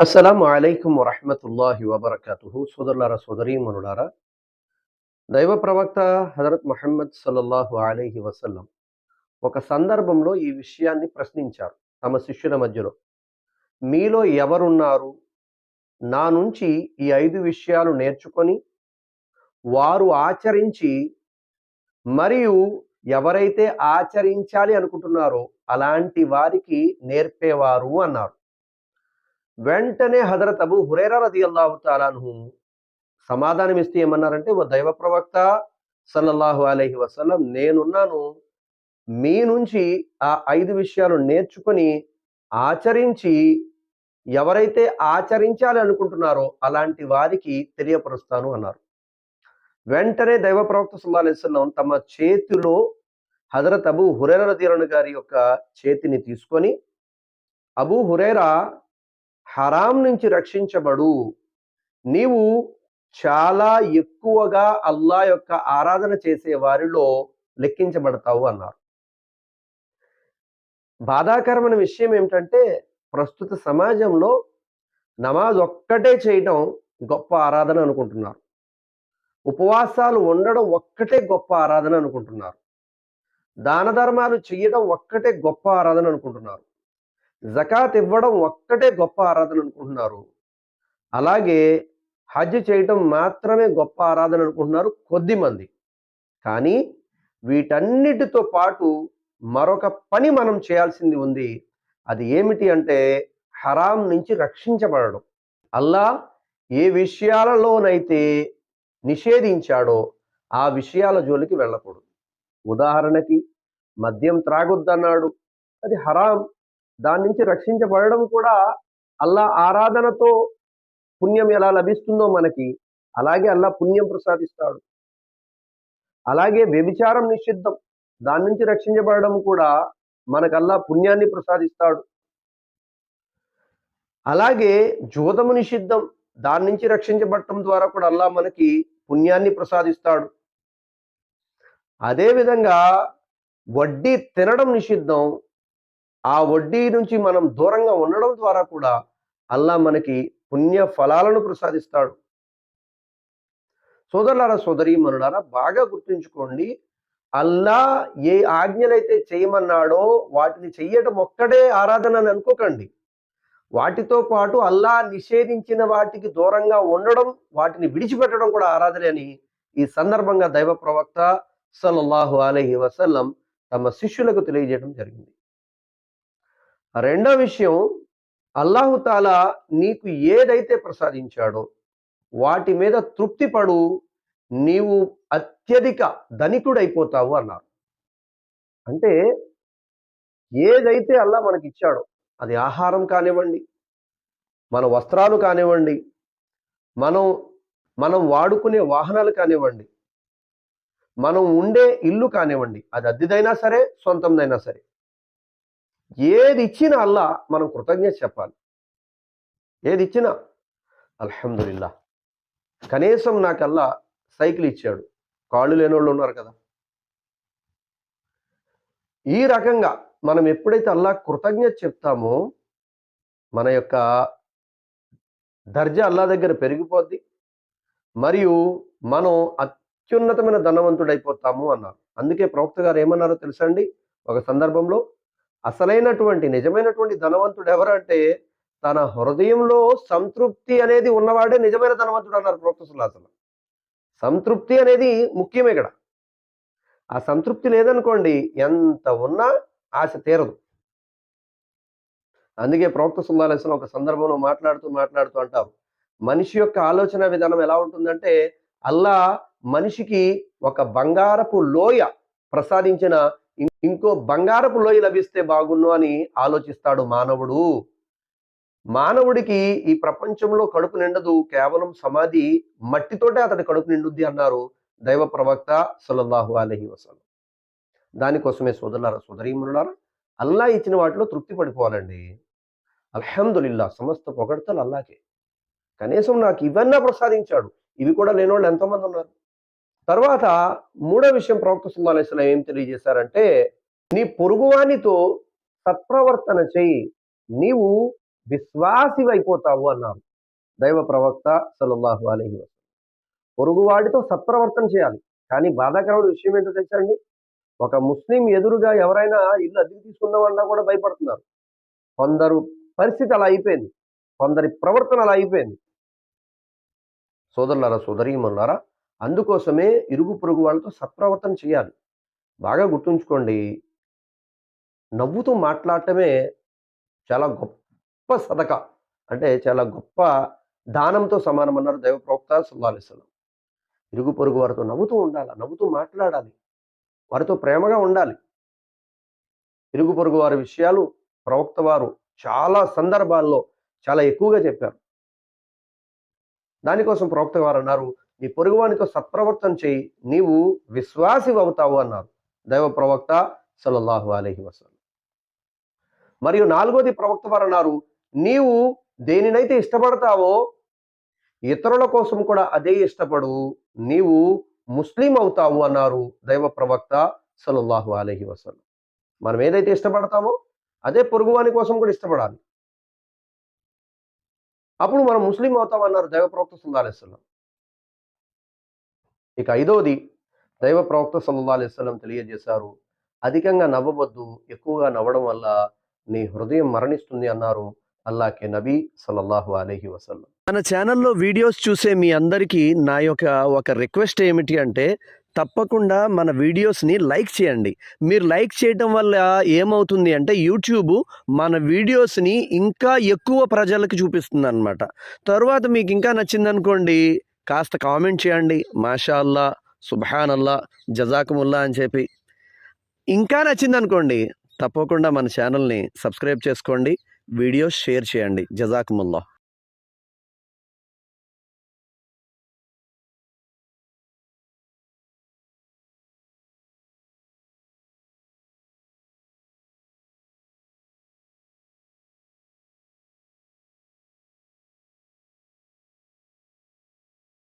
అస్సలం అలైకుం వరహమతుల్లాహి వబర్కతుహు. సోదరులారా సోదరీమనులారా దైవ ప్రవక్త హజరత్ మహమ్మద్ సల్లల్లాహు అలైహి వసల్లం ఒక సందర్భంలో ఈ విషయాన్ని ప్రశ్నించారు తమ శిష్యుల మధ్యలో. మీలో ఎవరున్నారు? నా నుంచి ఈ ఐదు విషయాలు నేర్చుకొని వారు ఆచరించి మరియు ఎవరైతే ఆచరించాలి అనుకుంటున్నారో అలాంటి వారికి నేర్పేవారు అన్నారు. వెంటనే హజరత్ అబు హురేరా రది అల్లాహు తాలాను సమాధానం ఇస్తే ఏమన్నారంటే ఓ దైవ ప్రవక్త సల్లల్లాహు అలైహి వసలం నేనున్నాను. మీ నుంచి ఆ ఐదు విషయాలు నేర్చుకొని ఆచరించి ఎవరైతే ఆచరించాలి అనుకుంటున్నారో అలాంటి వారికి తెలియపరుస్తాను అన్నారు. వెంటనే దైవ ప్రవక్త సుల్లా అలైస్లం తమ చేతిలో హజరత్ అబు హురేరా రదీరను గారి యొక్క చేతిని తీసుకొని అబు హురేరా హరాం నుంచి రక్షించబడు. నీవు చాలా ఎక్కువగా అల్లా యొక్క ఆరాధన చేసే వారిలో లెక్కించబడతావు అన్నారు. బాధాకరమైన విషయం ఏమిటంటే ప్రస్తుత సమాజంలో నమాజ్ ఒక్కటే చేయటం గొప్ప ఆరాధన అనుకుంటున్నారు. ఉపవాసాలు ఉండడం ఒక్కటే గొప్ప ఆరాధన అనుకుంటున్నారు. దాన ధర్మాలు చేయడం ఒక్కటే గొప్ప ఆరాధన అనుకుంటున్నారు. జకాత్ ఇవ్వడం ఒక్కటే గొప్ప ఆరాధన అనుకుంటున్నారు. అలాగే హజ్ చేయటం మాత్రమే గొప్ప ఆరాధన అనుకుంటున్నారు కొద్ది మంది. కానీ వీటన్నిటితో పాటు మరొక పని మనం చేయాల్సింది ఉంది. అది ఏమిటి అంటే హరాం నుంచి రక్షించబడడం. అల్లా ఏ విషయాలలోనైతే నిషేధించాడో ఆ విషయాల జోలికి వెళ్ళకూడదు. ఉదాహరణకి మద్యం త్రాగొద్దన్నాడు. అది హరాం. దాని నుంచి రక్షించబడడం కూడా అల్లా ఆరాధనతో పుణ్యం ఎలా లభిస్తుందో మనకి అలాగే అల్లా పుణ్యం ప్రసాదిస్తాడు. అలాగే వ్యభిచారం నిషిద్ధం దాని నుంచి రక్షించబడడం కూడా మనకల్లా పుణ్యాన్ని ప్రసాదిస్తాడు. అలాగే జూదము నిషిద్ధం దాని నుంచి రక్షించబడటం ద్వారా కూడా అల్లా మనకి పుణ్యాన్ని ప్రసాదిస్తాడు. అదేవిధంగా వడ్డీ తినడం నిషిద్ధం ఆ వడ్డీ నుంచి మనం దూరంగా ఉండడం ద్వారా కూడా అల్లా మనకి పుణ్య ఫలాలను ప్రసాదిస్తాడు. సోదరులారా సోదరి మనులారా బాగా గుర్తుంచుకోండి. అల్లా ఏ ఆజ్ఞలైతే చేయమన్నాడో వాటిని చెయ్యటం ఒక్కడే ఆరాధన అని అనుకోకండి. వాటితో పాటు అల్లా నిషేధించిన వాటికి దూరంగా ఉండడం వాటిని విడిచిపెట్టడం కూడా ఆరాధన అని ఈ సందర్భంగా దైవ ప్రవక్త సల్లల్లాహు అలహి వసల్లం తమ శిష్యులకు తెలియజేయడం జరిగింది. రెండో విషయం అల్లాహుతాలా నీకు ఏదైతే ప్రసాదించాడో వాటి మీద తృప్తి పడు నీవు అత్యధిక ధనికుడైపోతావు అన్నారు. అంటే ఏదైతే అల్లా మనకి ఇచ్చాడో అది ఆహారం కానివ్వండి మన వస్త్రాలు కానివ్వండి మనం మనం వాడుకునే వాహనాలు కానివ్వండి మనం ఉండే ఇల్లు కానివ్వండి అది అద్దెదైనా సరే సొంతందైనా సరే. ఏది ఇచ్చినా అల్లా మనం కృతజ్ఞత చెప్పాలి. ఏది ఇచ్చినా అల్హమ్దుల్లా కనీసం నాకల్లా సైకిల్ ఇచ్చాడు. కాళ్ళు లేని వాళ్ళు ఉన్నారు కదా. ఈ రకంగా మనం ఎప్పుడైతే అల్లా కృతజ్ఞత చెప్తామో మన యొక్క దర్జా అల్లా దగ్గర పెరిగిపోద్ది. మరియు మనం అత్యున్నతమైన ధనవంతుడైపోతాము అన్నారు. అందుకే ప్రవక్త గారు ఏమన్నారో తెలుసండి ఒక సందర్భంలో అసలైనటువంటి నిజమైనటువంటి ధనవంతుడు ఎవరంటే తన హృదయంలో సంతృప్తి అనేది ఉన్నవాడే నిజమైన ధనవంతుడు అన్నారు ప్రొఫెసర్లు సుల్లాసనం సంతృప్తి అనేది ముఖ్యమే ఇక్కడ. ఆ సంతృప్తి లేదనుకోండి ఎంత ఉన్నా ఆశ తీరదు. అందుకే ప్రవక్త సుల్లాలేసిన ఒక సందర్భంలో మాట్లాడుతూ మాట్లాడుతూ అంటారు మనిషి యొక్క ఆలోచన విధానం ఎలా ఉంటుందంటే అల్లా మనిషికి ఒక బంగారపు లోయ ప్రసాదించిన ఇంకో బంగారపు లోయ లభిస్తే బాగున్ను అని ఆలోచిస్తాడు మానవుడు. మానవుడికి ఈ ప్రపంచంలో కడుపు నిండదు కేవలం సమాధి మట్టితోటే అతడి కడుపు నిండుద్ది అన్నారు దైవ ప్రవక్త సల్లల్లాహు అలహి వసలం దానికోసమే సోదరులారా సోదరీమనులారా అల్లా ఇచ్చిన వాటిలో తృప్తి పడిపోవాలండి. అల్హమ్దుల్లా సమస్త పొగడతలు అల్లాకే. కనీసం నాకు ఇవన్నా ప్రసాదించాడు. ఇవి కూడా లేని వాళ్ళు ఎంతోమంది ఉన్నారు. తర్వాత మూడో విషయం ప్రవక్త సుల్లాహేస్లం ఏం తెలియజేశారంటే నీ పొరుగువానితో సత్ప్రవర్తన చేయి నీవు విశ్వాసివైపోతావు అన్నారు. దైవ ప్రవక్త సలల్లాహు అలైహి వసల్లం. పొరుగువాడితో సత్ప్రవర్తన చేయాలి. కానీ బాధాకరమైన విషయం ఏంటో తెలుసండి ఒక ముస్లిం ఎదురుగా ఎవరైనా ఇల్లు అద్దెకి తీసుకుందామన్నా కూడా భయపడుతున్నారు. కొందరు పరిస్థితి అలా అయిపోయింది. కొందరి ప్రవర్తన అలా అయిపోయింది. సోదరులారా సోదరీమన్నారా అందుకోసమే ఇరుగు పొరుగు వాళ్ళతో సత్ప్రవర్తన చేయాలి. బాగా గుర్తుంచుకోండి. నవ్వుతూ మాట్లాడటమే చాలా గొప్ప సదక. అంటే చాలా గొప్ప దానంతో సమానం అన్నారు దైవ ప్రవక్త సుల్లాలిస్లం ఇరుగు పొరుగు వారితో నవ్వుతూ ఉండాలి నవ్వుతూ మాట్లాడాలి. వారితో ప్రేమగా ఉండాలి. ఇరుగు పొరుగు వారి విషయాలు ప్రవక్త వారు చాలా సందర్భాల్లో చాలా ఎక్కువగా చెప్పారు. దానికోసం ప్రవక్త వారు అన్నారు నీ పొరుగువానితో సత్ప్రవర్తన చేయి నీవు విశ్వాసి అవుతావు అన్నారు. దైవ ప్రవక్త సల్లల్లాహు అలహి వసలం మరియు నాలుగోది ప్రవక్త వారు అన్నారు నీవు దేనినైతే ఇష్టపడతావో ఇతరుల కోసం కూడా అదే ఇష్టపడు నీవు ముస్లిం అవుతావు అన్నారు దైవ ప్రవక్త సల్లల్లాహు అలహి వసలం మనం ఏదైతే ఇష్టపడతామో అదే పొరుగువాని కోసం కూడా ఇష్టపడాలి. అప్పుడు మనం ముస్లిం అవుతామన్నారు దైవ ప్రవక్త సల్లా ఇక ఐదవది దైవ ప్రవక్త సల్లల్లా అలైస్లం తెలియజేశారు అధికంగా నవ్వవద్దు ఎక్కువగా నవ్వడం వల్ల నీ హృదయం మరణిస్తుంది అన్నారు అల్లాకే నబీ సల్లల్లాహు అలహి వసల్లం. మన ఛానల్లో వీడియోస్ చూసే మీ అందరికీ నా యొక్క ఒక రిక్వెస్ట్ ఏమిటి అంటే తప్పకుండా మన వీడియోస్ని లైక్ చేయండి. మీరు లైక్ చేయటం వల్ల ఏమవుతుంది అంటే యూట్యూబ్ మన వీడియోస్ని ఇంకా ఎక్కువ ప్రజలకు చూపిస్తుంది అనమాట తర్వాత మీకు ఇంకా నచ్చిందనుకోండి కాస్త కామెంట్ చేయండి. మాషా అల్లా సుబ్హాన్ అల్లా జజాకుముల్లా అని చెప్పి. ఇంకా నచ్చిందనుకోండి తప్పకుండా మన ఛానల్ని సబ్స్క్రైబ్ చేసుకోండి. వీడియోస్ షేర్ చేయండి. జజాకుముల్లా.